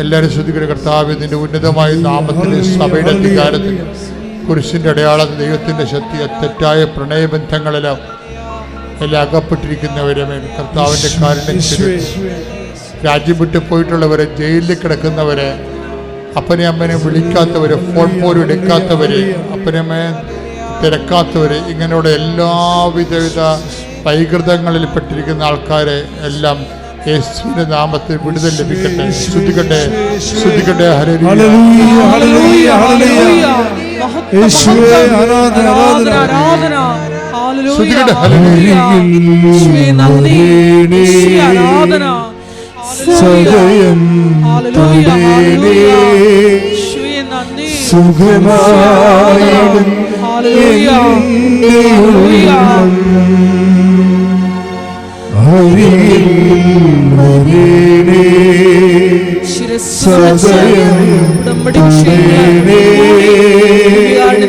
എല്ലാവരും ശ്രദ്ധിക്കുന്ന കർത്താവ് ഇതിന്റെ ഉന്നതമായ നാമത്തിൽ സഭയുടെ അധികാരത്തിൽ കുരിശിന്റെ അടയാളം ദൈവത്തിന്റെ ശക്തി തെറ്റായ പ്രണയബന്ധങ്ങളെല്ലാം എല്ലാം അകപ്പെട്ടിരിക്കുന്നവരെ മേൽ കർത്താവിന്റെ കാരുണ്യം ചൊരിഞ്ഞ് രാജ്യം വിട്ടു പോയിട്ടുള്ളവരെ ജയിലിൽ കിടക്കുന്നവരെ അപ്പനെ അമ്മനെ വിളിക്കാത്തവരെ ഫോൺ പോലും എടുക്കാത്തവരെ അപ്പനമ്മയെ തിരക്കാത്തവരെ ഇങ്ങനെയുള്ള എല്ലാവിധവിധ വൈകൃതങ്ങളിൽ പെട്ടിരിക്കുന്ന ആൾക്കാരെ എല്ലാം യേശുവിന്റെ നാമത്തിൽ വിടുതൽ ലഭിക്കട്ടെ. ശ്രുതികട്ടെ, ആരാധന സദയം ഹല്ലേലൂയ, വെച്ച് സദയം അൾത്താരയിൽ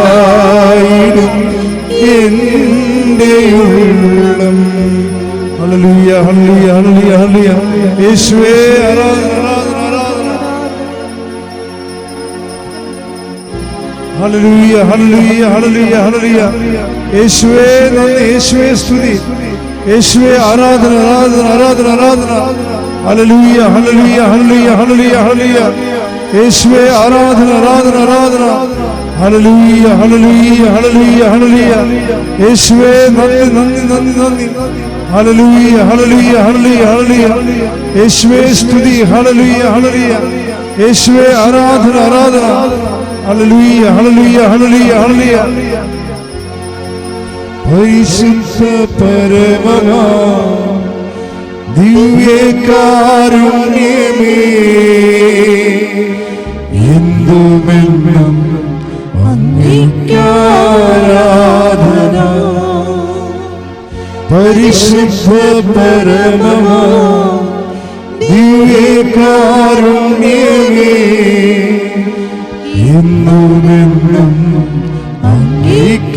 സുഖമായിടും എന്റെ ഉള്ളം ഹല്ലേലൂയ ഹല്ലേലൂയ ഹല്ലേലൂയ ഹല്ലേലൂയ. യേശുവേ ആരാധന ഹല്ലേലൂയ ഹല്ലേലൂയ ഹല്ലേലൂയ ഹല്ലേലൂയ. യേശുവേ നന്ദി യേശുവേ സ്തുതി. യേശുവേ ആരാധന ആരാധന ആരാധന ആരാധന. Hallelujah hallelujah hallelujah hallelujah hallelujah. യേശുവേ ആരാധന ആരാധന ആരാധന. Hallelujah hallelujah hallelujah hallelujah. യേശുവേ നന്ദി നന്ദി നന്ദി നന്ദി. Hallelujah hallelujah hallelujah hallelujah. യേശുവേ സ്തുതി. Hallelujah hallelujah. യേശുവേ ആരാധന ആരാധന. Hallelujah hallelujah hallelujah hallelujah. പരിശുദ്ധ പരമമാ ദിവ്യകാരുണ്യമേ. എന്തുമെന്നും അംഗീകാരാധന. പരിശുദ്ധ പരമമാ ദിവ്യകാരുണ്യമേ. എന്നുമെന്നും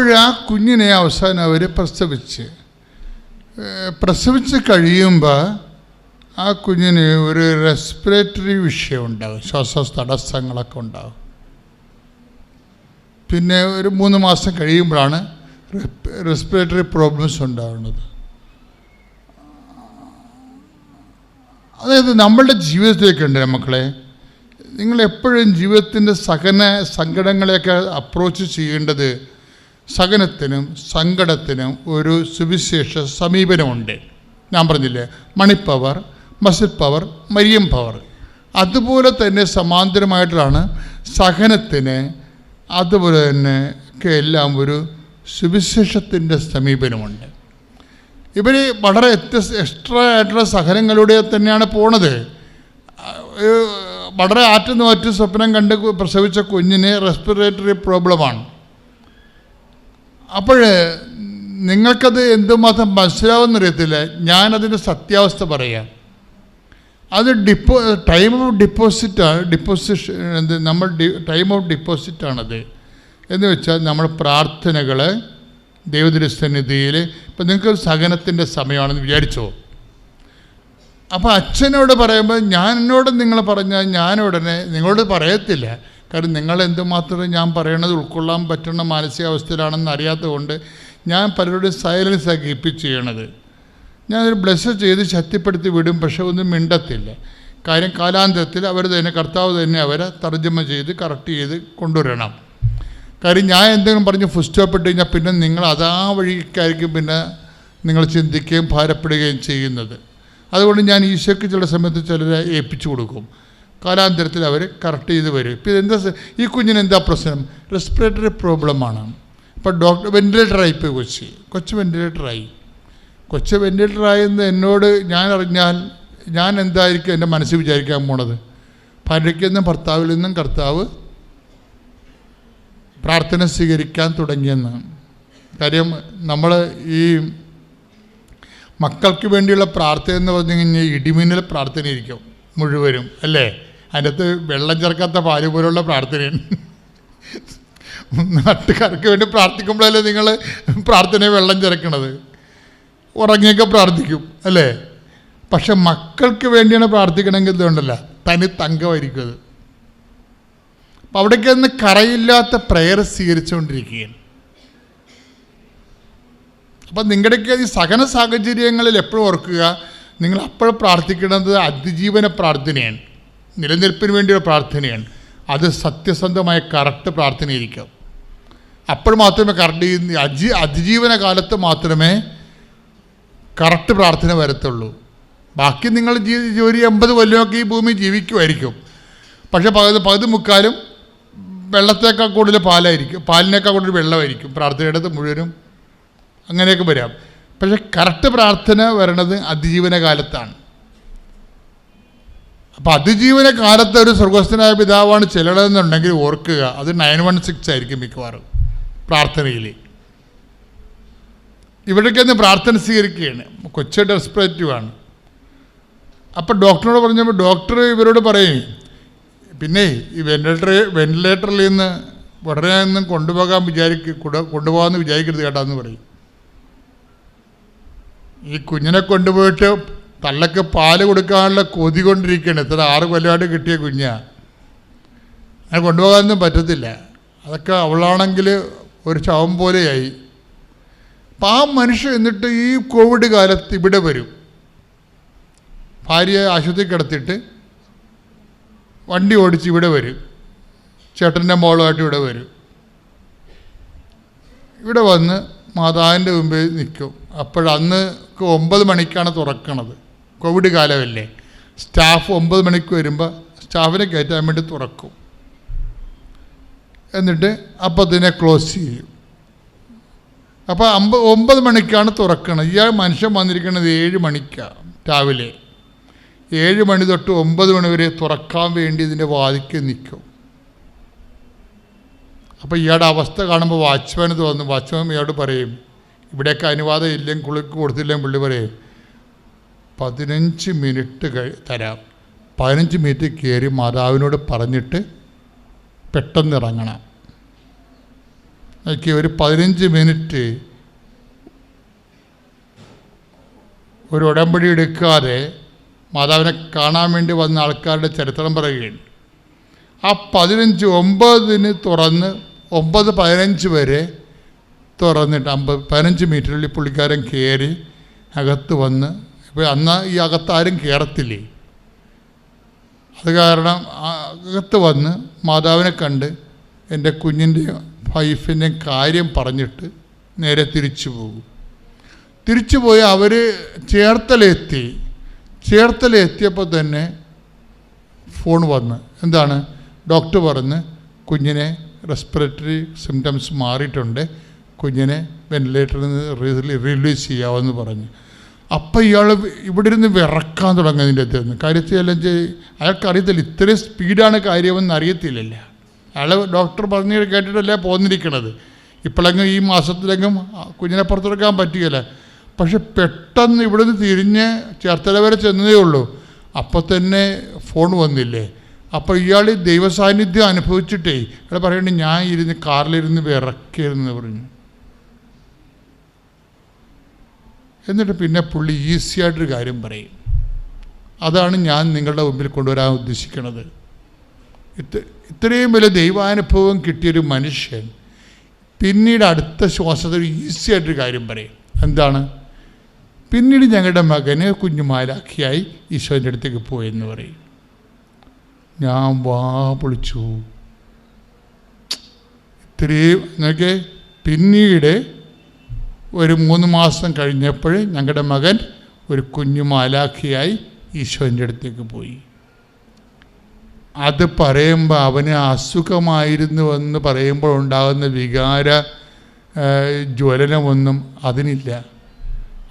അപ്പോഴാ കുഞ്ഞിനെ അവസാനം അവർ പ്രസവിച്ച്. പ്രസവിച്ച് കഴിയുമ്പോൾ ആ കുഞ്ഞിന് ഒരു റെസ്പിറേറ്ററി വിഷയം ഉണ്ടാകും ശ്വാസ തടസ്സങ്ങളൊക്കെ ഉണ്ടാകും പിന്നെ ഒരു മൂന്ന് മാസം കഴിയുമ്പോഴാണ് റെസ്പിറേറ്ററി പ്രോബ്ലംസ് ഉണ്ടാകുന്നത് അതായത് നമ്മളുടെ ജീവിതത്തിലേക്കുണ്ട് മക്കളെ. നിങ്ങൾ എപ്പോഴും ജീവിതത്തിന്റെ സഹന സങ്കടങ്ങളെയൊക്കെ അപ്രോച്ച് ചെയ്യേണ്ടത് സഹനത്തിനും സങ്കടത്തിനും ഒരു സുവിശേഷ സമീപനമുണ്ട്. ഞാൻ പറഞ്ഞില്ലേ money power power muscle power Mariam power. അതുപോലെ തന്നെ സമാന്തരമായിട്ടാണ് സഹനത്തിന് അതുപോലെ തന്നെ ഒക്കെ എല്ലാം ഒരു സുവിശേഷത്തിന്റെ സമീപനമുണ്ട്. ഇവർ വളരെ എക്സ്ട്രാ ആയിട്ടുള്ള സഹനങ്ങളിലൂടെ തന്നെയാണ് പോണത്. വളരെ ആറ്റുന്ന മറ്റു സ്വപ്നം കണ്ട് പ്രസവിച്ച കുഞ്ഞിന് റെസ്പിറേറ്ററി പ്രോബ്ലമാണ് അപ്പോൾ നിങ്ങൾക്കത് എന്തുമാത്രം മനസ്സിലാവുമെന്നറിയത്തില്ല ഞാനതിന്റെ സത്യാവസ്ഥ പറയാം. അത് ഡിപ്പോ ടൈം ഓഫ് ഡിപ്പോസിറ്റാണ് ഡിപ്പോസിഷൻ എന്ത് നമ്മൾ ടൈം ഓഫ് ഡിപ്പോസിറ്റാണത് എന്ന് വെച്ചാൽ നമ്മൾ പ്രാർത്ഥനകൾ ദൈവദൃസന്നിധിയിൽ ഇപ്പം നിങ്ങൾക്കൊരു സഹനത്തിന്റെ സമയമാണെന്ന് വിചാരിച്ചോ? അപ്പോൾ അച്ഛനോട് പറയുമ്പോൾ ഞാൻ നിങ്ങൾ പറഞ്ഞാൽ ഞാൻ ഉടനെ നിങ്ങളോട് പറയത്തില്ല. കാരണം നിങ്ങൾ എന്തുമാത്രം ഞാൻ പറയണത് ഉൾക്കൊള്ളാൻ പറ്റുന്ന മാനസികാവസ്ഥയിലാണെന്ന് അറിയാത്തതുകൊണ്ട് ഞാൻ പലരോടും സൈലൻസ് ആക്കി കീപ്പിച്ച് ചെയ്യണത് ഞാനൊരു ബ്ലസ് ചെയ്ത് ശക്തിപ്പെടുത്തി വിടും പക്ഷെ ഒന്നും മിണ്ടത്തില്ല. കാര്യം കാലാന്തരത്തിൽ അവർ തന്നെ കർത്താവ് തന്നെ അവരെ തർജമ ചെയ്ത് കറക്റ്റ് ചെയ്ത് കൊണ്ടുവരണം. കാര്യം ഞാൻ എന്തെങ്കിലും പറഞ്ഞ് ഫുസ് സ്റ്റോപ്പ് ഇട്ട് കഴിഞ്ഞാൽ പിന്നെ നിങ്ങൾ അതാ വഴിക്കായിരിക്കും പിന്നെ നിങ്ങൾ ചിന്തിക്കുകയും ഭാരപ്പെടുകയും ചെയ്യുന്നത്. അതുകൊണ്ട് ഞാൻ ഈശോയ്ക്ക് ചില സമയത്ത് ചിലരെ ഏൽപ്പിച്ചു കൊടുക്കും. കാലാന്തരത്തിൽ അവർ കറക്റ്റ് ചെയ്ത് വരും. ഇപ്പം ഇതെന്താ ഈ കുഞ്ഞിന് എന്താ പ്രശ്നം? റെസ്പിറേറ്ററി പ്രോബ്ലമാണ് ഇപ്പം ഡോക്ടർ വെന്റിലേറ്ററായി ഇപ്പോൾ കൊച്ച്. കൊച്ച് വെന്റിലേറ്ററായി കൊച്ച് വെന്റിലേറ്ററായെന്ന് എന്നോട് ഞാൻ അറിഞ്ഞാൽ ഞാൻ എന്തായിരിക്കും എന്റെ മനസ്സിൽ വിചാരിക്കാൻ പോണത്? ഭാര്യയ്ക്ക് നിന്നും ഭർത്താവിൽ നിന്നും കർത്താവ് പ്രാർത്ഥന സ്വീകരിക്കാൻ തുടങ്ങിയെന്നാണ് കാര്യം നമ്മൾ ഈ മക്കൾക്ക് വേണ്ടിയുള്ള പ്രാർത്ഥന എന്ന് പറഞ്ഞു കഴിഞ്ഞാൽ ഇടിമിന്നൽ പ്രാർത്ഥനയായിരിക്കും മുഴുവനും അല്ലേ? അതിന്റെ അകത്ത് വെള്ളം ചേർക്കാത്ത പാൽ പോലുള്ള പ്രാർത്ഥനയാണ്. നാട്ടുകാർക്ക് വേണ്ടി പ്രാർത്ഥിക്കുമ്പോഴല്ലേ നിങ്ങൾ പ്രാർത്ഥനയെ വെള്ളം ചേർക്കണത്? ഉറങ്ങിയൊക്കെ പ്രാർത്ഥിക്കും അല്ലേ? പക്ഷെ മക്കൾക്ക് വേണ്ടിയാണ് പ്രാർത്ഥിക്കണമെങ്കിൽ ഇതുണ്ടല്ല തനി തങ്കമായിരിക്കും അത്. അപ്പം അവിടേക്ക് നിന്ന് കറയില്ലാത്ത പ്രയർ സ്വീകരിച്ചുകൊണ്ടിരിക്കുകയാണ്. അപ്പം നിങ്ങളുടെയൊക്കെ ഈ സഹന സാഹചര്യങ്ങളിൽ എപ്പോഴും ഓർക്കുക നിങ്ങൾ അപ്പോൾ പ്രാർത്ഥിക്കുന്നത് അതിജീവന പ്രാർത്ഥനയാണ്. നിലനിൽപ്പിന് വേണ്ടിയുള്ള പ്രാർത്ഥനയാണ്. അത് സത്യസന്ധമായ കറക്റ്റ് പ്രാർത്ഥനയായിരിക്കും. അപ്പോൾ മാത്രമേ ഈ അജി അതിജീവന കാലത്ത് മാത്രമേ കറക്റ്റ് പ്രാർത്ഥന വരത്തുള്ളൂ. ബാക്കി നിങ്ങൾ ജീ ഒരു എൺപത് കൊല്ലമൊക്കെ ഈ ഭൂമി ജീവിക്കുമായിരിക്കും. പക്ഷേ പകുതി പകുതി മുക്കാലും വെള്ളത്തേക്കാൾ കൂടുതൽ പാലായിരിക്കും പാലിനേക്കാൾ കൂടുതൽ വെള്ളമായിരിക്കും. പ്രാർത്ഥനയുടെ മുഴുവനും അങ്ങനെയൊക്കെ വരാം. പക്ഷേ കറക്റ്റ് പ്രാർത്ഥന വരണത് അതിജീവന കാലത്താണ്. അപ്പം അതിജീവന കാലത്ത് ഒരു സ്വർഗസ്ഥനായ പിതാവാണ് ചെല്ലണമെന്നുണ്ടെങ്കിൽ ഓർക്കുക അത് നയൻ വൺ സിക്സ് ആയിരിക്കും മിക്കവാറും പ്രാർത്ഥനയിൽ. ഇവിടേക്കൊന്ന് പ്രാർത്ഥന സ്വീകരിക്കുകയാണ്. കൊച്ചു ഡെസ്പറേറ്റീവ് ആണ്. അപ്പം ഡോക്ടറിനോട് പറഞ്ഞപ്പോൾ ഡോക്ടർ ഇവരോട് പറയും പിന്നെ ഈ വെന്റിലേറ്റർ വെന്റിലേറ്ററിൽ നിന്ന് ഉടനെ ഒന്നും കൊണ്ടുപോകാൻ വിചാരിക്ക കൊണ്ടു- കൊണ്ടുപോകാമെന്ന് വിചാരിക്കരുത് കേട്ടാന്ന് പറയും. ഈ കുഞ്ഞിനെ കൊണ്ടുപോയിട്ട് തള്ളക്ക് പാൽ കൊടുക്കാനുള്ള കൊതി കൊണ്ടിരിക്കുകയാണ് ഇത്ര ആറ് കൊല്ലമായിട്ട് കിട്ടിയ കുഞ്ഞാ. അങ്ങനെ കൊണ്ടുപോകാനൊന്നും പറ്റത്തില്ല. അതൊക്കെ അവളാണെങ്കിൽ ഒരു ശവം പോലെയായി. അപ്പം ആ മനുഷ്യൻ എന്നിട്ട് ഈ കോവിഡ് കാലത്ത് ഇവിടെ വരും. ഭാര്യയെ ആശുപത്രി കിടത്തിയിട്ട് വണ്ടി ഓടിച്ച് ഇവിടെ വരും. ചേട്ടന്റെ മോളുമായിട്ട് ഇവിടെ വരും. ഇവിടെ വന്ന് മാതാവിന്റെ മുമ്പിൽ നിൽക്കും. അപ്പോഴന്ന് ഒമ്പത് മണിക്കാണ് തുറക്കണത്. കോവിഡ് കാലമല്ലേ? സ്റ്റാഫ് ഒമ്പത് മണിക്ക് വരുമ്പോൾ സ്റ്റാഫിനെ കയറ്റാൻ വേണ്ടി തുറക്കും. എന്നിട്ട് അപ്പോൾ അതിനെ ക്ലോസ് ചെയ്യും. അപ്പോൾ അമ്പ ഒമ്പത് മണിക്കാണ് തുറക്കുന്നത് ഇയാൾ മനുഷ്യൻ വന്നിരിക്കുന്നത് ഏഴ് മണിക്കാണ് രാവിലെ. ഏഴ് മണി തൊട്ട് ഒമ്പത് മണി വരെ തുറക്കാൻ വേണ്ടി ഇതിന്റെ വാതിക്ക് നിൽക്കും. അപ്പോൾ ഇയാളുടെ അവസ്ഥ കാണുമ്പോൾ വാച്ച്മാൻ തോന്നും വാച്ച്മാൻ ഇയാളോട് പറയും ഇവിടെയൊക്കെ അനുവാദം ഇല്ലെങ്കിൽ കുളിക്ക് കൊടുത്തില്ലെങ്കിൽ പുള്ളി പറയും പതിനഞ്ച് മിനിറ്റ് കഴി തരാം. പതിനഞ്ച് മിനിറ്റ് കയറി മാതാവിനോട് പറഞ്ഞിട്ട് പെട്ടെന്ന് ഇറങ്ങണം. എനിക്ക് ഒരു പതിനഞ്ച് മിനിറ്റ് ഒരു ഉടമ്പടി എടുക്കാതെ മാതാവിനെ കാണാൻ വേണ്ടി വന്ന ആൾക്കാരുടെ ചരിത്രം പറയുകയാണ്. ആ പതിനഞ്ച് ഒമ്പതിന് തുറന്ന് ഒമ്പത് പതിനഞ്ച് വരെ തുറന്നിട്ട് അമ്പത് പതിനഞ്ച് മീറ്ററിൽ പുള്ളിക്കാരൻ കയറി അകത്ത് വന്ന് ഇപ്പോൾ അന്ന് ഈ അകത്താരും കയറത്തില്ലേ അത് കാരണം അകത്ത് വന്ന് മാതാവിനെ കണ്ട് എന്റെ കുഞ്ഞിന്റെയും വൈഫിന്റെയും കാര്യം പറഞ്ഞിട്ട് നേരെ തിരിച്ചു പോകും. തിരിച്ചു പോയി അവർ ചേർത്തലെത്തി ചേർത്തലെത്തിയപ്പോൾ തന്നെ ഫോൺ വന്ന്. എന്താണ്? ഡോക്ടർ പറഞ്ഞ് കുഞ്ഞിനെ റെസ്പിറേറ്ററി സിംറ്റംസ് മാറിയിട്ടുണ്ട്. കുഞ്ഞിനെ വെന്റിലേറ്ററിൽ നിന്ന് റിലീസ് ചെയ്യാമെന്ന് പറഞ്ഞു. അപ്പം ഇയാൾ ഇവിടെ ഇരുന്ന് വിറക്കാൻ തുടങ്ങുന്നതിന്റെ അകത്ത് കാര്യത്തിൽ അല്ലെങ്കിൽ അയാൾക്കറിയത്തില്ല ഇത്രയും സ്പീഡാണ് കാര്യമെന്ന് അറിയത്തില്ലല്ല. അയാൾ ഡോക്ടർ പറഞ്ഞ് കേട്ടിട്ടല്ലേ പോന്നിരിക്കണത്. ഇപ്പോഴെങ്കിലും ഈ മാസത്തിലെങ്കിലും കുഞ്ഞിനെ പുറത്തെടുക്കാൻ പറ്റുകയില്ല. പക്ഷെ പെട്ടെന്ന് ഇവിടുന്ന് തിരിഞ്ഞ് ചേർത്തല വരെ ചെന്നതേ ഉള്ളൂ. അപ്പോൾ തന്നെ ഫോൺ വന്നില്ലേ. അപ്പോൾ ഇയാൾ ദൈവസാന്നിധ്യം അനുഭവിച്ചിട്ടേ. ഇയാൾ പറയണേ ഞാൻ ഇരുന്ന് കാറിലിരുന്ന് വിറക്കിയിരുന്നു പറഞ്ഞു. എന്നിട്ട് പിന്നെ പുള്ളി ഈസി ആയിട്ടൊരു കാര്യം പറയും. അതാണ് ഞാൻ നിങ്ങളുടെ മുമ്പിൽ കൊണ്ടുവരാൻ ഉദ്ദേശിക്കുന്നത് ഇത്ര ഇത്രയും വലിയ ദൈവാനുഭവം കിട്ടിയൊരു മനുഷ്യൻ പിന്നീട് അടുത്ത ശ്വാസത്തിൽ ഈസി ആയിട്ടൊരു കാര്യം പറയും. എന്താണ്? പിന്നീട് ഞങ്ങളുടെ മകന് കുഞ്ഞുമാലാക്കിയായി ഈശോന്റെ അടുത്തേക്ക് പോയെന്ന് പറയും. ഞാൻ വാ പൊളിച്ചു. ഇത്രയും എന്നൊക്കെ പിന്നീട് ഒരു മൂന്ന് മാസം കഴിഞ്ഞപ്പോൾ ഞങ്ങളുടെ മകൻ ഒരു കുഞ്ഞു മാലാഖിയായി ഈശോന്റെ അടുത്തേക്ക് പോയി. അത് പറയുമ്പോൾ അവന് അസുഖമായിരുന്നുവെന്ന് പറയുമ്പോൾ ഉണ്ടാകുന്ന വികാര ജ്വലനമൊന്നും അതിനില്ല.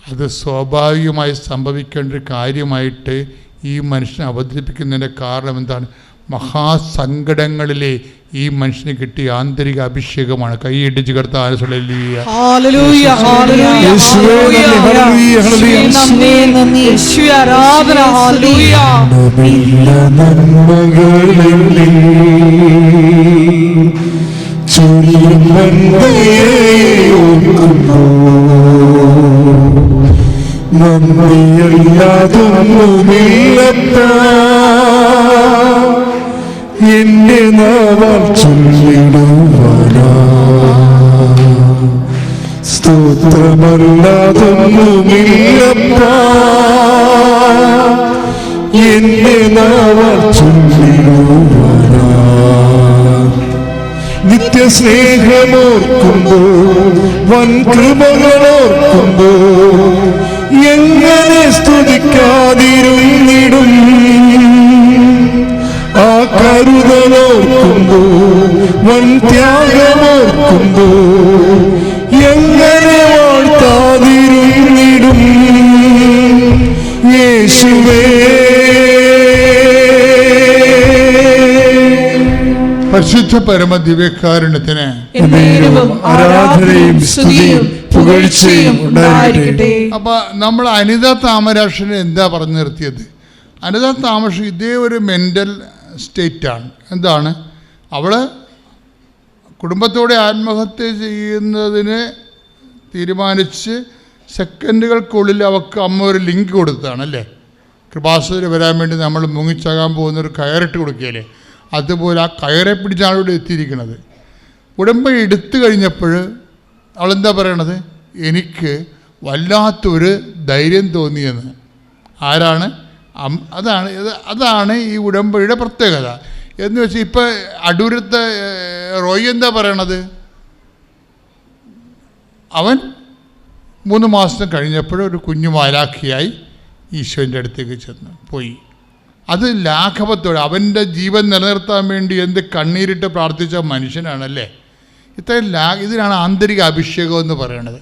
അത് സ്വാഭാവികമായി സംഭവിക്കേണ്ട ഒരു കാര്യമായിട്ട് ഈ മനുഷ്യനെ അവതരിപ്പിക്കുന്നതിന്റെ കാരണം എന്താണ്? മഹാസങ്കടങ്ങളിലെ ഈ മനുഷ്യന് കിട്ടിയ ആന്തരിക അഭിഷേകമാണ്. കൈയിടിച്ച് കർത്താൻ ഹല്ലേലൂയ എന്റെ നാവാൽ എന്റെ നാവാൽ ചൊല്ലിടുവാനാ. നിത്യസ്നേഹമോർക്കുമ്പോ വൻ കൃപകളോർക്കുമ്പോ വൻ ത്യാഗമോർക്കുമ്പോ എങ്ങനെ വാഴ്ത്താതിരുന്നിടും യേശുവേ? പരിശുദ്ധ പരമ ദിവ്യകാരുണ്യത്തിന് ആരാധനയും സ്തുതിയും പുകഴ്ചയും ഉണ്ടായിരിക്കട്ടെ. അപ്പോൾ നമ്മൾ അനിത താമരാക്ഷന് എന്താ പറഞ്ഞു നിർത്തിയത്? അനിത താമരശ്ശൻ ഇതേ ഒരു മെന്റൽ സ്റ്റേറ്റാണ് എന്താണ്? അവൾ കുടുംബത്തോടെ ആത്മഹത്യ ചെയ്യുന്നതിന് തീരുമാനിച്ച് സെക്കൻഡുകൾക്കുള്ളിൽ അവർക്ക് അമ്മ ഒരു ലിങ്ക് കൊടുത്തതാണ് അല്ലേ? കൃപാസത്തിൽ വരാൻ വേണ്ടി നമ്മൾ മുങ്ങിച്ചാകാൻ പോകുന്നൊരു കയറിട്ട് കൊടുക്കുകയല്ലേ? അതുപോലെ ആ കയറെ പിടിച്ചാണ് ഇവിടെ എത്തിയിരിക്കുന്നത് ഉടമ്പടി എടുത്തു കഴിഞ്ഞപ്പോൾ അവളെന്താ പറയണത്? എനിക്ക് വല്ലാത്തൊരു ധൈര്യം തോന്നിയെന്ന്. ആരാണ്? അതാണ് അതാണ് ഈ ഉടമ്പടിയുടെ പ്രത്യേകത. എന്ന് വെച്ചാൽ ഇപ്പം അടൂരത്തെ റോയി എന്താ പറയണത്? അവൻ മൂന്ന് മാസം കഴിഞ്ഞപ്പോൾ ഒരു കുഞ്ഞു മാലാഖിയായി ഈശോന്റെ അടുത്തേക്ക് ചെന്ന്. പോയി. അത് ലാഘവത്തോടെ അവന്റെ ജീവൻ നിലനിർത്താൻ വേണ്ടി എന്ത് കണ്ണീരിട്ട് പ്രാർത്ഥിച്ച മനുഷ്യനാണല്ലേ? ഇത്രയും ലാ ഇതിനാണ് ആന്തരിക അഭിഷേകം എന്ന് പറയുന്നത്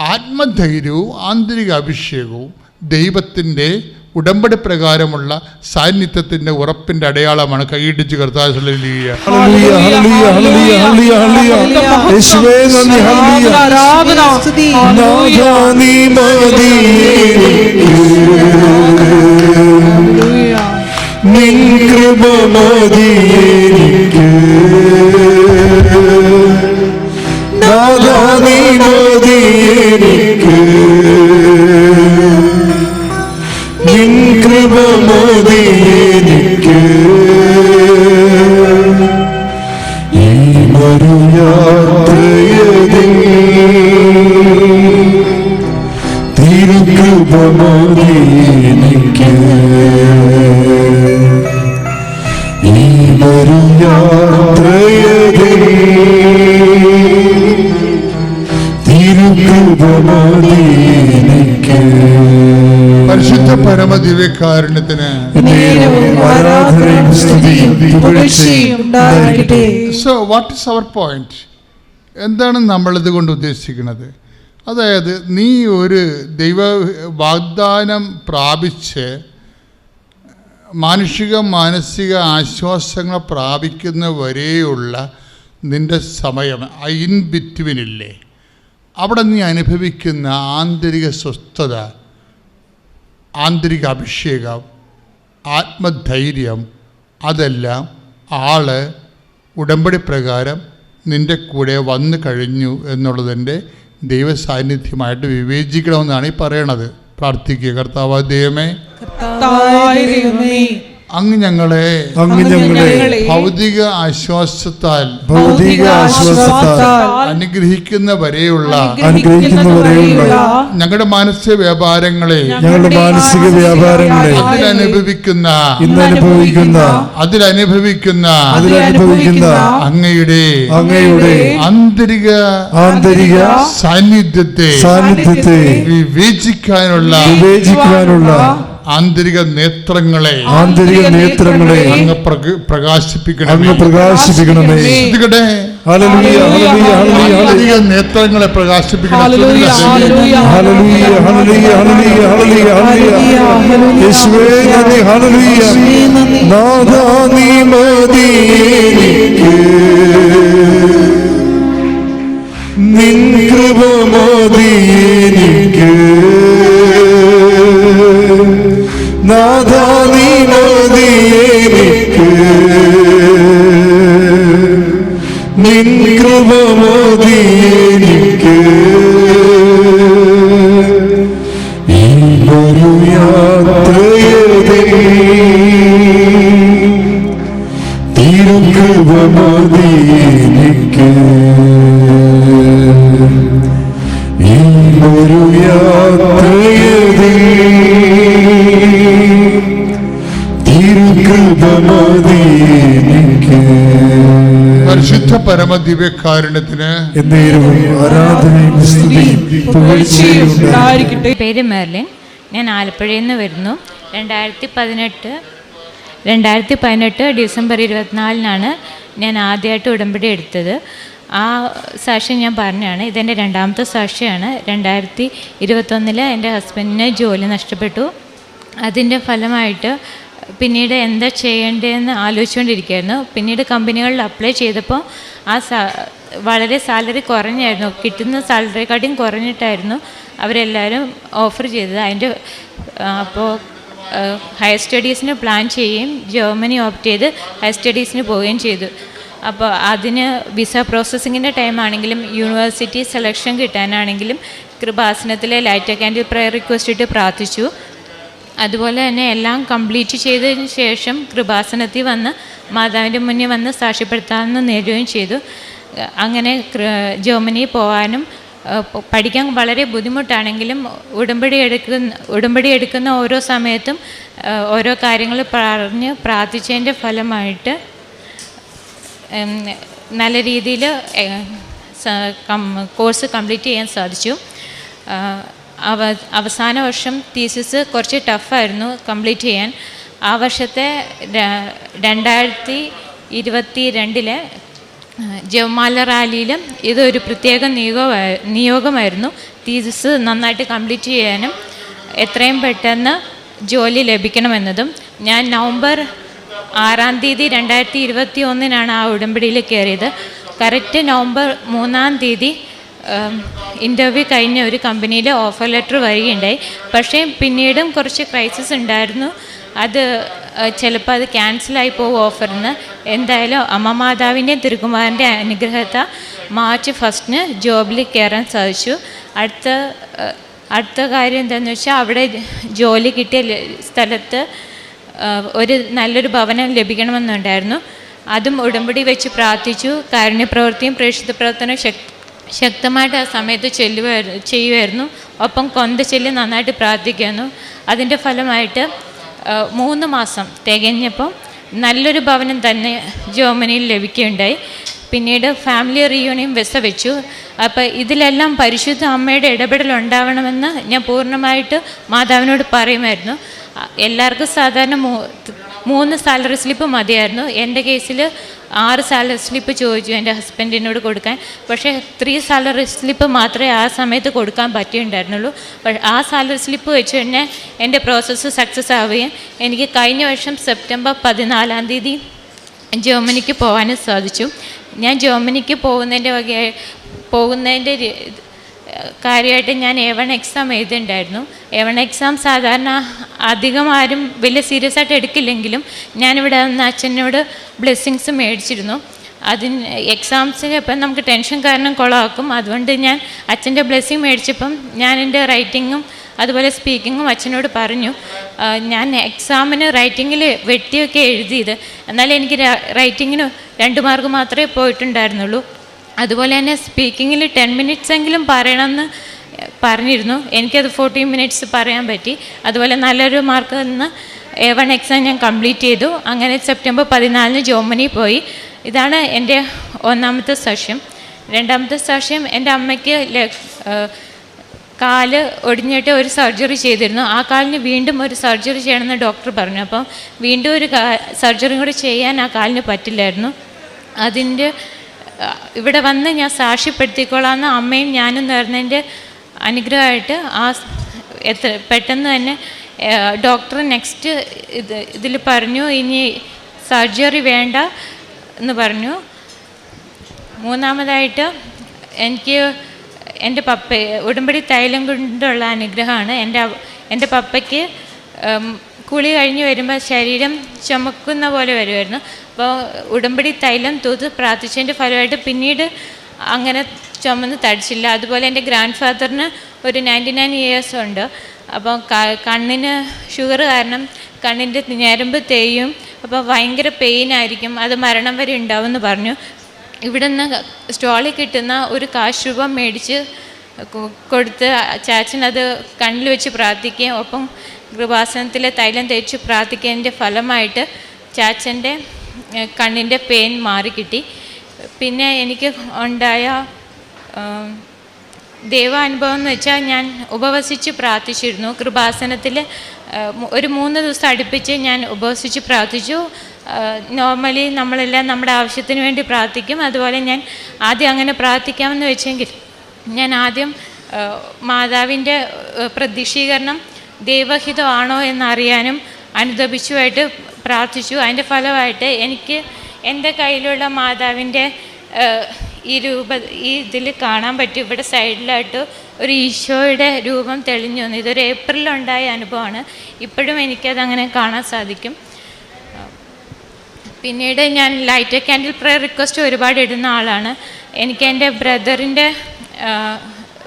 ആത്മധൈര്യവും ആന്തരിക അഭിഷേകവും ദൈവത്തിന്റെ ഉടമ്പടി പ്രകാരമുള്ള സാന്നിധ്യത്തിന്റെ ഉറപ്പിന്റെ അടയാളമാണ് കൈയിടിച്ച് കർത്താവ് hallelujah, hallelujah, hallelujah, hallelujah, hallelujah. പരിശുദ്ധ പരമ ദിവ്യകാരുണ്യത്തിന് so what is our point എന്താണ് നമ്മളിത് കൊണ്ട് ഉദ്ദേശിക്കുന്നത്? അതായത് നീ ഒരു ദൈവ വാഗ്ദാനം പ്രാപിച്ച് മാനുഷിക മാനസിക ആശ്വാസങ്ങൾ പ്രാപിക്കുന്ന വരെയുള്ള നിന്റെ സമയം ഇൻ ബിറ്റ്വിനില്ലേ അവിടെ നീ അനുഭവിക്കുന്ന ആന്തരിക സ്വസ്ഥത ആന്തരിക അഭിഷേകം ആത്മധൈര്യം അതെല്ലാം ആൾ ഉടമ്പടി പ്രകാരം നിന്റെ കൂടെ വന്നു കഴിഞ്ഞു എന്നുള്ളതിന്റെ ദൈവസാന്നിധ്യമായിട്ട് വിവേചിക്കണമെന്നാണ് ഈ പറയണത്. പ്രാർത്ഥിക്കുക കർത്താവ് ദൈവമേ അങ്ങ് ഞങ്ങളെ അങ്ങ് ഞങ്ങളെ ഭൗതിക ആശ്വാസത്താൽ ഭൗതിക ആശ്വാസത്താൽ അനുഗ്രഹിക്കുന്ന വരെയുള്ള അനുഗ്രഹിക്കുന്ന വരെയുള്ള ഞങ്ങളുടെ മാനസിക വ്യാപാരങ്ങളെ ഞങ്ങളുടെ മാനസിക വ്യാപാരങ്ങളെ അതിലനുഭവിക്കുന്ന ഇന്നനുഭവിക്കുന്ന അതിലനുഭവിക്കുന്ന അതിലനുഭവിക്കുന്ന അങ്ങയുടെ അങ്ങയുടെ ആന്തരിക ആന്തരിക സാന്നിധ്യത്തെ സാന്നിധ്യത്തെ വിവേചിക്കാനുള്ള വിവേചിക്കാനുള്ള ആന്തരിക നേത്രങ്ങളെ ആന്തരിക നേത്രങ്ങളെ അങ്ങ് പ്രകാശിപ്പിക്കണം പ്രകാശിപ്പിക്കണമേ. അങ്ങ് പ്രകാശിപ്പിക്കണമേ. ആന്തരിക നേത്രങ്ങളെ പ്രകാശിപ്പിക്കണം നിൻ കൃപ മോദി ഹല്ലേലൂയ പരിശുദ്ധ പരമ ദിവ്യകാരുണ്യത്തിന് എന്നേരവും ആരാധനയും സ്തുതിയും പുകഴ്ചയും ഉണ്ടായിരിക്കട്ടെ. ഉണ്ടായിരിക്കട്ടെ പേര് മെർലിൻ. ഞാൻ ആലപ്പുഴയിൽ നിന്ന് വരുന്നു. രണ്ടായിരത്തി പതിനെട്ട് രണ്ടായിരത്തി പതിനെട്ട് ഡിസംബർ ഇരുപത്തിനാലിനാണ് ഞാൻ ആദ്യമായിട്ട് ഉടമ്പടി എടുത്തത്. ആ സാക്ഷ്യം ഞാൻ പറഞ്ഞാണ് ഇതെന്റെ രണ്ടാമത്തെ സാക്ഷ്യമാണ് രണ്ടായിരത്തി ഇരുപത്തൊന്നിൽ എന്റെ ഹസ്ബൻഡിന് ജോലി നഷ്ടപ്പെട്ടു. അതിന്റെ ഫലമായിട്ട് പിന്നീട് എന്താ ചെയ്യേണ്ടതെന്ന് ആലോചിച്ചുകൊണ്ടിരിക്കുകയായിരുന്നു. പിന്നീട് കമ്പനികളിൽ അപ്ലൈ ചെയ്തപ്പോൾ ആ വളരെ സാലറി കുറഞ്ഞായിരുന്നു. കിട്ടുന്ന സാലറിയെക്കാട്ടിയും കുറഞ്ഞിട്ടായിരുന്നു അവരെല്ലാവരും ഓഫർ ചെയ്തത്. അതിന്റെ അപ്പോൾ ഹയർ സ്റ്റഡീസിന് പ്ലാൻ ചെയ്യുകയും ജർമ്മനി ഓപ്റ്റ് ചെയ്ത് ഹയർ സ്റ്റഡീസിന് പോവുകയും ചെയ്തു. അപ്പോൾ അതിന് വിസ പ്രോസസ്സിങ്ങിന്റെ ടൈമാണെങ്കിലും യൂണിവേഴ്സിറ്റി സെലക്ഷൻ കിട്ടാനാണെങ്കിലും കൃപാസനത്തിലെ ലൈറ്റ് ക്യാൻഡിൽ പ്രയർ റിക്വസ്റ്റ് ഇട്ട് പ്രാർത്ഥിച്ചു. അതുപോലെ തന്നെ എല്ലാം കംപ്ലീറ്റ് ചെയ്തതിന് ശേഷം കൃപാസനത്തിൽ വന്ന് മാതാവിന്റെ മുന്നിൽ വന്ന് സാക്ഷ്യപ്പെടുത്താമെന്ന് നേടുകയും ചെയ്തു. അങ്ങനെ ജർമ്മനി ജർമ്മനിയിൽ പോകാനും പഠിക്കാൻ വളരെ ബുദ്ധിമുട്ടാണെങ്കിലും ഉടമ്പടി എടുക്കുന്ന ഉടമ്പടി എടുക്കുന്ന ഓരോ സമയത്തും ഓരോ കാര്യങ്ങൾ പറഞ്ഞ് പ്രാർത്ഥിച്ചതിന്റെ ഫലമായിട്ട് നല്ല രീതിയിൽ കോഴ്സ് കംപ്ലീറ്റ് ചെയ്യാൻ സാധിച്ചു. അവ അവസാന വർഷം തീസിസ് കുറച്ച് ടഫായിരുന്നു കംപ്ലീറ്റ് ചെയ്യാൻ. ആ വർഷത്തെ രണ്ടായിരത്തി ഇരുപത്തി രണ്ടിലെ ജവമാല റാലിയിലും ഇതൊരു പ്രത്യേക നിയോഗമായി നിയോഗമായിരുന്നു. തീസിസ് നന്നായിട്ട് കംപ്ലീറ്റ് ചെയ്യാനും എത്രയും പെട്ടെന്ന് ജോലി ലഭിക്കണമെന്നതും. ഞാൻ നവംബർ ആറാം തീയതി രണ്ടായിരത്തി ഇരുപത്തി ഒന്നിനാണ് ആ ഉടമ്പടിയിൽ കയറിയത്. കറക്റ്റ് നവംബർ മൂന്നാം തീയതി ഇന്റർവ്യൂ കഴിഞ്ഞ ഒരു കമ്പനിയിൽ ഓഫർ ലെറ്റർ വരികയുണ്ടായി. പക്ഷേ പിന്നീടും കുറച്ച് ക്രൈസിസ് ഉണ്ടായിരുന്നു. അത് ചിലപ്പോൾ അത് ക്യാൻസലായി പോകും ഓഫറിന് എന്തായാലും അമ്മ മാതാവിന്റെയും തിരുക്കുമാരന്റെ അനുഗ്രഹത്തെ മാർച്ച് ഫസ്റ്റിന് ജോബിൽ കയറാൻ സാധിച്ചു. അടുത്ത അടുത്ത കാര്യം എന്താണെന്ന് വെച്ചാൽ അവിടെ ജോലി കിട്ടിയ സ്ഥലത്ത് ഒരു നല്ലൊരു ഭവനം ലഭിക്കണമെന്നുണ്ടായിരുന്നു. അതും ഉടമ്പടി വെച്ച് പ്രാർത്ഥിച്ചു. കാരുണ്യപ്രവൃത്തിയും പ്രേക്ഷിത പ്രവർത്തനവും ശക് ശക്തമായിട്ട് ആ സമയത്ത് ചെല്ലുമായിരുന്നു ചെയ്യുമായിരുന്നു ഒപ്പം കൊന്ത ചെല്ലി നന്നായിട്ട് പ്രാർത്ഥിക്കുന്നു. അതിന്റെ ഫലമായിട്ട് മൂന്ന് മാസം തികഞ്ഞപ്പം നല്ലൊരു ഭവനം തന്നെ ജർമ്മനിയിൽ ലഭിക്കുകയുണ്ടായി. പിന്നീട് ഫാമിലി റീയൂണിയൻ വിസ വെച്ചു. അപ്പോൾ ഇതിലെല്ലാം പരിശുദ്ധ അമ്മയുടെ ഇടപെടൽ ഉണ്ടാവണമെന്ന് ഞാൻ പൂർണമായിട്ട് മാതാവിനോട് പറയുമായിരുന്നു. എല്ലാവർക്കും സാധാരണ മൂന്ന് സാലറി സ്ലിപ്പ് മതിയായിരുന്നു. എന്റെ കേസിൽ ആറ് സാലറി സ്ലിപ്പ് ചോദിച്ചു എന്റെ ഹസ്ബൻഡിനോട് കൊടുക്കാൻ. പക്ഷേ ത്രീ സാലറി സ്ലിപ്പ് മാത്രമേ ആ സമയത്ത് കൊടുക്കാൻ പറ്റിയിട്ടുണ്ടായിരുന്നുള്ളൂ. പക്ഷേ ആ സാലറി സ്ലിപ്പ് വെച്ച് തന്നെ എന്റെ പ്രോസസ്സ് സക്സസ് ആവുകയും എനിക്ക് കഴിഞ്ഞ വർഷം സെപ്റ്റംബർ പതിനാലാം തീയതി ജർമ്മനിക്ക് പോകാനും സാധിച്ചു. ഞാൻ ജർമ്മനിക്ക് പോകുന്നതിന്റെ വകയായി പോകുന്നതിന്റെ കാര്യമായിട്ട് ഞാൻ എ വൺ എക്സാം എഴുതിയിട്ടുണ്ടായിരുന്നു എ വൺ എക്സാം സാധാരണ അധികം ആരും വലിയ സീരിയസ് ആയിട്ട് എടുക്കില്ലെങ്കിലും ഞാനിവിടെ വന്ന് അച്ഛനോട് ബ്ലെസ്സിങ്സ് മേടിച്ചിരുന്നു. അതിന് എക്സാംസിന് ഇപ്പം നമുക്ക് ടെൻഷൻ കാരണം കുളമാക്കും. അതുകൊണ്ട് ഞാൻ അച്ഛന്റെ ബ്ലെസ്സിങ് മേടിച്ചപ്പം ഞാൻ എന്റെ റൈറ്റിങ്ങും അതുപോലെ സ്പീക്കിങ്ങും അച്ഛനോട് പറഞ്ഞു. ഞാൻ എക്സാമിന് റൈറ്റിങ്ങിൽ വെട്ടിയൊക്കെ എഴുതിയത്. എന്നാലും എനിക്ക് റൈറ്റിങ്ങിന് രണ്ട് മാർക്ക് മാത്രമേ പോയിട്ടുണ്ടായിരുന്നുള്ളൂ. അതുപോലെ തന്നെ സ്പീക്കിങ്ങിൽ ടെൻ മിനിറ്റ്സ് എങ്കിലും പറയണമെന്ന് പറഞ്ഞിരുന്നു. എനിക്കത് ഫോർട്ടീൻ മിനിറ്റ്സ് പറയാൻ പറ്റി. അതുപോലെ നല്ലൊരു മാർക്ക് നിന്ന് എ വൺ എക്സാം ഞാൻ കംപ്ലീറ്റ് ചെയ്തു. അങ്ങനെ സെപ്റ്റംബർ പതിനാലിന് ജർമ്മനി പോയി. ഇതാണ് എന്റെ ഒന്നാമത്തെ സാക്ഷ്യം രണ്ടാമത്തെ സാക്ഷ്യം എന്റെ അമ്മയ്ക്ക് കാൽ ഒടിഞ്ഞിട്ട് ഒരു സർജറി ചെയ്തിരുന്നു. ആ കാലിന് വീണ്ടും ഒരു സർജറി ചെയ്യണമെന്ന് ഡോക്ടർ പറഞ്ഞു. അപ്പം വീണ്ടും ഒരു സർജറി കൂടി ചെയ്യാൻ ആ കാലിന് പറ്റില്ലായിരുന്നു. അതിന്റെ ഇവിടെ വന്ന് ഞാൻ സാക്ഷ്യപ്പെടുത്തിക്കോളാമെന്ന് അമ്മയും ഞാനും നേർന്നതിന്റെ അനുഗ്രഹമായിട്ട് ആ എത്ര പെട്ടെന്ന് തന്നെ ഡോക്ടർ നെക്സ്റ്റ് ഇത് ഇതിൽ പറഞ്ഞു ഇനി സർജറി വേണ്ട എന്ന് പറഞ്ഞു. മൂന്നാമതായിട്ട് എനിക്ക് എന്റെ പപ്പ ഉടമ്പടി തൈലം കൊണ്ടുള്ള അനുഗ്രഹമാണ്. എന്റെ എന്റെ പപ്പയ്ക്ക് കുളി കഴിഞ്ഞ് വരുമ്പോൾ ശരീരം ചുമക്കുന്ന പോലെ വരുമായിരുന്നു അപ്പോൾ ഉടമ്പടി തൈലം തൂത്ത് പ്രാർത്ഥിച്ചതിന്റെ ഫലമായിട്ട് പിന്നീട് അങ്ങനെ ചുമന്ന് തടിച്ചില്ല. അതുപോലെ എന്റെ ഗ്രാൻഡ് ഫാദറിന് ഒരു നയന്റി നയൻ ഇയേഴ്സ് ഉണ്ട്. അപ്പോൾ കണ്ണിന് ഷുഗർ കാരണം കണ്ണിന്റെ ഞരമ്പ് തേയും. അപ്പോൾ ഭയങ്കര പെയിൻ ആയിരിക്കും. അത് മരണം വരെ ഉണ്ടാവുമെന്ന് പറഞ്ഞു. ഇവിടെ നിന്ന് സ്റ്റോളിൽ കിട്ടുന്ന ഒരു കാശ് രൂപ മേടിച്ച് കൊടുത്ത് ചാച്ചൻ അത് കണ്ണിൽ വെച്ച് പ്രാർത്ഥിക്കുകയും ഒപ്പം കൃപാസനത്തിലെ തൈലം തേച്ച് പ്രാർത്ഥിക്കുന്നതിന്റെ ഫലമായിട്ട് ചാച്ചന്റെ കണ്ണിന്റെ പെയിൻ മാറിക്കിട്ടി പിന്നെ എനിക്ക് ഉണ്ടായ ദൈവാനുഭവം എന്ന് വെച്ചാൽ ഞാൻ ഉപവസിച്ച് പ്രാർത്ഥിച്ചിരുന്നു. കൃപാസനത്തിൽ ഒരു മൂന്ന് ദിവസം അടുപ്പിച്ച് ഞാൻ ഉപവസിച്ച് പ്രാർത്ഥിച്ചു. നോർമലി നമ്മളെല്ലാം നമ്മുടെ ആവശ്യത്തിന് വേണ്ടി പ്രാർത്ഥിക്കും. അതുപോലെ ഞാൻ ആദ്യം അങ്ങനെ പ്രാർത്ഥിക്കാമെന്ന് വെച്ചെങ്കിൽ ഞാൻ ആദ്യം മാതാവിന്റെ പ്രതീക്ഷീകരണം ദൈവഹിതമാണോ എന്നറിയാനും അനുദപിച്ചുമായിട്ട് പ്രാർത്ഥിച്ചു. അതിന്റെ ഫലമായിട്ട് എനിക്ക് എന്റെ കയ്യിലുള്ള മാതാവിന്റെ ഈ രൂപ ഈ ഇതിൽ കാണാൻ പറ്റും. ഇവിടെ സൈഡിലായിട്ട് ഒരു ഈശോയുടെ രൂപം തെളിഞ്ഞു വന്നു. ഇതൊരു ഏപ്രിലുണ്ടായ അനുഭവമാണ്. ഇപ്പോഴും എനിക്കതങ്ങനെ കാണാൻ സാധിക്കും. പിന്നീട് ഞാൻ ലൈറ്റ് ക്യാൻഡിൽ പ്രയർ റിക്വസ്റ്റ് ഒരുപാട് ഇടുന്ന ആളാണ്. എനിക്ക് എന്റെ ബ്രദറിന്റെ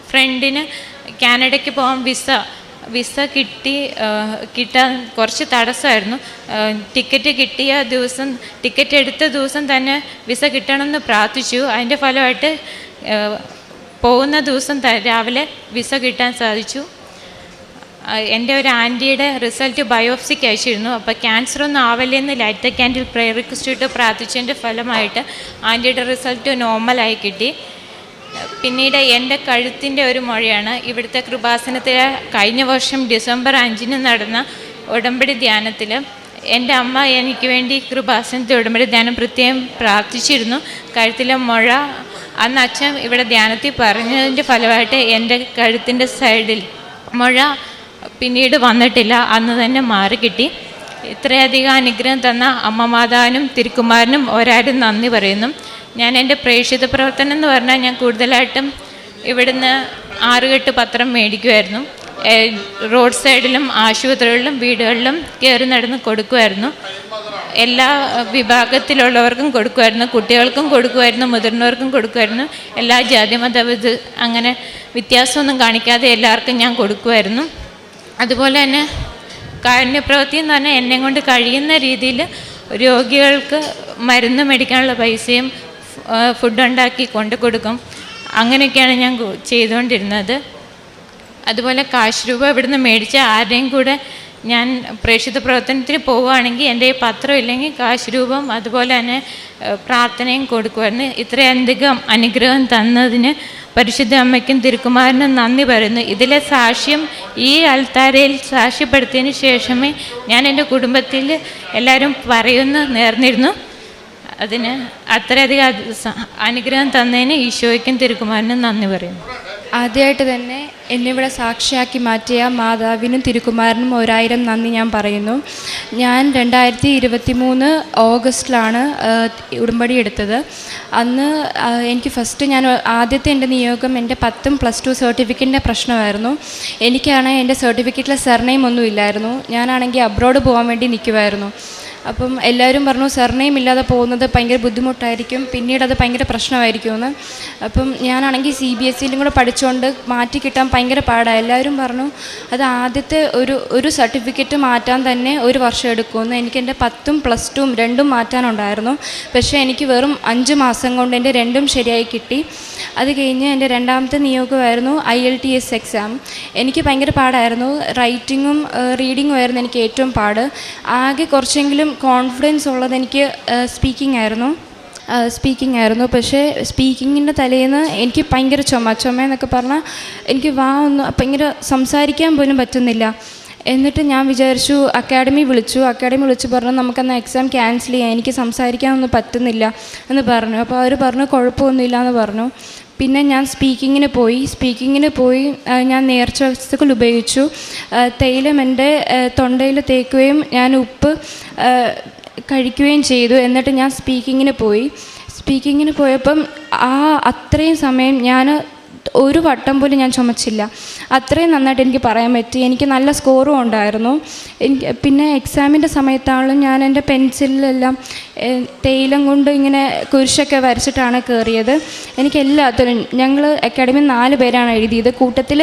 ഫ്രണ്ടിന് കാനഡയ്ക്ക് പോകാൻ വിസ വിസ കിട്ടി കിട്ടാൻ കുറച്ച് തടസ്സമായിരുന്നു. ടിക്കറ്റ് കിട്ടിയ ദിവസം ടിക്കറ്റ് എടുത്ത ദിവസം തന്നെ വിസ കിട്ടണമെന്ന് പ്രാർത്ഥിച്ചു. അതിന്റെ ഫലമായിട്ട് പോകുന്ന ദിവസം രാവിലെ വിസ കിട്ടാൻ സാധിച്ചു. എന്റെ ഒരു ആന്റിയുടെ റിസൾട്ട് ബയോപ്സിക്ക് അയച്ചിരുന്നു. അപ്പോൾ ക്യാൻസർ ഒന്നും ആവല്ലേന്ന് ലൈറ്റ് ക്യാൻഡിൽ പ്രയർ റിക്വസ്റ്റ് ഇട്ട് പ്രാർത്ഥിച്ചതിന്റെ ഫലമായിട്ട് ആന്റിയുടെ റിസൾട്ട് നോർമലായി കിട്ടി. പിന്നീട് എന്റെ കഴുത്തിന്റെ ഒരു മൊഴിയാണ് ഇവിടുത്തെ കൃപാസനത്തിൽ കഴിഞ്ഞ വർഷം ഡിസംബർ അഞ്ചിന് നടന്ന ഉടമ്പടി ധ്യാനത്തിൽ എന്റെ അമ്മ എനിക്ക് വേണ്ടി കൃപാസനത്തിൽ ഉടമ്പടി ധ്യാനം പ്രത്യേകം പ്രാർത്ഥിച്ചിരുന്നു. കഴുത്തിലെ മുഴ അന്ന് അച്ഛൻ ഇവിടെ ധ്യാനത്തിൽ പറഞ്ഞതിന്റെ ഫലമായിട്ട് എന്റെ കഴുത്തിന്റെ സൈഡിൽ മുഴ പിന്നീട് വന്നിട്ടില്ല. അന്ന് തന്നെ മാറി കിട്ടി. ഇത്രയധികം അനുഗ്രഹം തന്ന അമ്മ മാതാവിനും തിരുക്കുമാരനും ഒരാരും നന്ദി പറയുന്നു. ഞാൻ എന്റെ പ്രേക്ഷിത പ്രവർത്തനം എന്ന് പറഞ്ഞാൽ ഞാൻ കൂടുതലായിട്ടും ഇവിടുന്ന് ആറുകെട്ട് പത്രം മേടിക്കുമായിരുന്നു. റോഡ് സൈഡിലും ആശുപത്രികളിലും വീടുകളിലും കയറി നടന്ന് കൊടുക്കുമായിരുന്നു. എല്ലാ വിഭാഗത്തിലുള്ളവർക്കും കൊടുക്കുമായിരുന്നു. കുട്ടികൾക്കും കൊടുക്കുമായിരുന്നു. മുതിർന്നവർക്കും കൊടുക്കുമായിരുന്നു. എല്ലാ ജാതി മത അങ്ങനെ വ്യത്യാസമൊന്നും കാണിക്കാതെ എല്ലാവർക്കും ഞാൻ കൊടുക്കുമായിരുന്നു. അതുപോലെ തന്നെ കാരുണ്യപ്രവൃത്തി എന്ന് പറഞ്ഞാൽ എന്നെ കൊണ്ട് കഴിയുന്ന രീതിയിൽ രോഗികൾക്ക് മരുന്ന് മേടിക്കാനുള്ള പൈസയും ഫുഡ് ഉണ്ടാക്കി കൊണ്ടു കൊടുക്കും. അങ്ങനെയൊക്കെയാണ് ഞാൻ ചെയ്തുകൊണ്ടിരുന്നത്. അതുപോലെ കാശ് രൂപ ഇവിടുന്ന് മേടിച്ച ആരുടെയും കൂടെ ഞാൻ പ്രേക്ഷിത പ്രവർത്തനത്തിന് പോവുകയാണെങ്കിൽ എന്റെ പത്രം ഇല്ലെങ്കിൽ കാശ് രൂപം അതുപോലെ തന്നെ പ്രാർത്ഥനയും കൊടുക്കുമായിരുന്നു. ഇത്രയധികം അനുഗ്രഹം തന്നതിന് പരിശുദ്ധ അമ്മയ്ക്കും തിരുക്കുമാരനും നന്ദി പറയുന്നു. ഇതിലെ സാക്ഷ്യം ഈ അൽത്താരയിൽ സാക്ഷ്യപ്പെടുത്തിയതിന് ശേഷമേ ഞാൻ എന്റെ കുടുംബത്തിൽ എല്ലാവരും പറയുമെന്ന് നേർന്നിരുന്നു. അതിന് അത്രയധികം അനുഗ്രഹം തന്നതിന് ഈശോയ്ക്കും തിരുക്കുമാരനും നന്ദി പറയുന്നു. ആദ്യമായിട്ട് തന്നെ എന്നെ ഇവിടെ സാക്ഷിയാക്കി മാറ്റിയ മാതാവിനും തിരുക്കുമാരനും ഒരായിരം നന്ദി ഞാൻ പറയുന്നു. ഞാൻ രണ്ടായിരത്തി ഇരുപത്തി മൂന്ന് ഓഗസ്റ്റിലാണ് ഉടമ്പടി എടുത്തത്. അന്ന് എനിക്ക് ഫസ്റ്റ് ഞാൻ ആദ്യത്തെ എന്റെ നിയോഗം എന്റെ പത്തും പ്ലസ് ടു സർട്ടിഫിക്കറ്റിന്റെ പ്രശ്നമായിരുന്നു. എനിക്കാണെങ്കിൽ എന്റെ സർട്ടിഫിക്കറ്റിലെ സർനെയിം ഒന്നും ഇല്ലായിരുന്നു ഞാനാണെങ്കിൽ അബ്രോഡ് പോകാൻ വേണ്ടി നിൽക്കുമായിരുന്നു അപ്പം എല്ലാവരും പറഞ്ഞു സർനെയിം ഇല്ലാതെ പോകുന്നത് ഭയങ്കര ബുദ്ധിമുട്ടായിരിക്കും. പിന്നീട് അത് ഭയങ്കര പ്രശ്നമായിരിക്കുമെന്ന്. അപ്പം ഞാനാണെങ്കിൽ സി ബി എസ് സിയിലും കൂടെ പഠിച്ചുകൊണ്ട് മാറ്റി കിട്ടാൻ ഭയങ്കര പാടാണ് എല്ലാവരും പറഞ്ഞു അത് ആദ്യത്തെ ഒരു ഒരു സർട്ടിഫിക്കറ്റ് മാറ്റാൻ തന്നെ ഒരു വർഷം എടുക്കുമെന്ന്. എനിക്ക് എന്റെ പത്തും പ്ലസ് ടുവും രണ്ടും മാറ്റാനുണ്ടായിരുന്നു. പക്ഷേ എനിക്ക് വെറും അഞ്ച് മാസം കൊണ്ട് എന്റെ രണ്ടും ശരിയായി കിട്ടി. അത് കഴിഞ്ഞ് എന്റെ രണ്ടാമത്തെ നിയോഗമായിരുന്നു I L T S exam. എനിക്ക് ഭയങ്കര പാടായിരുന്നു. റൈറ്റിങ്ങും റീഡിങ്ങും ആയിരുന്നു എനിക്ക് ഏറ്റവും പാട്. ആകെ കുറച്ചെങ്കിലും കോൺഫിഡൻസ് ഉള്ളത് എനിക്ക് സ്പീക്കിംഗ് ആയിരുന്നു. സ്പീക്കിംഗ് ആയിരുന്നു. പക്ഷേ സ്പീക്കിങ്ങിന്റെ തലേന്ന് എനിക്ക് ഭയങ്കര ചുമ ചുമ എന്നൊക്കെ പറഞ്ഞാൽ എനിക്ക് വാ ഒന്ന് ഭയങ്കര സംസാരിക്കാൻ പോലും പറ്റുന്നില്ല. എന്നിട്ട് ഞാൻ വിചാരിച്ചു അക്കാഡമി വിളിച്ചു. അക്കാഡമി വിളിച്ച് പറഞ്ഞു നമുക്കെന്നാ എക്സാം ക്യാൻസൽ ചെയ്യാം എനിക്ക് സംസാരിക്കാനൊന്നും പറ്റുന്നില്ല. എന്ന് പറഞ്ഞു. അപ്പോൾ അവർ പറഞ്ഞു കുഴപ്പമൊന്നുമില്ല എന്ന് പറഞ്ഞു. പിന്നെ ഞാൻ സ്പീക്കിങ്ങിന് പോയി. സ്പീക്കിങ്ങിന് പോയി ഞാൻ നേർച്ച വസ്തുക്കൾ ഉപയോഗിച്ചു. തേയിലം എന്റെ തൊണ്ടയിൽ തേക്കുകയും ഞാൻ ഉപ്പ് കഴിക്കുകയും ചെയ്തു. എന്നിട്ട് ഞാൻ സ്പീക്കിങ്ങിന് പോയി. സ്പീക്കിങ്ങിന് പോയപ്പം ആ അത്രയും സമയം ഞാൻ ഒരു വട്ടം പോലും ഞാൻ ചുമച്ചില്ല. അത്രയും നന്നായിട്ട് എനിക്ക് പറയാൻ പറ്റി. എനിക്ക് നല്ല സ്കോറും ഉണ്ടായിരുന്നു. എനിക്ക് പിന്നെ എക്സാമിന്റെ സമയത്താണെങ്കിലും ഞാൻ എന്റെ പെൻസിലെല്ലാം തേയിലം കൊണ്ട് ഇങ്ങനെ കുരിശൊക്കെ വരച്ചിട്ടാണ് കയറിയത് എനിക്ക് എല്ലാത്തിനും ഞങ്ങൾ അക്കാഡമി നാല് പേരാണ് എഴുതിയത്. കൂട്ടത്തിൽ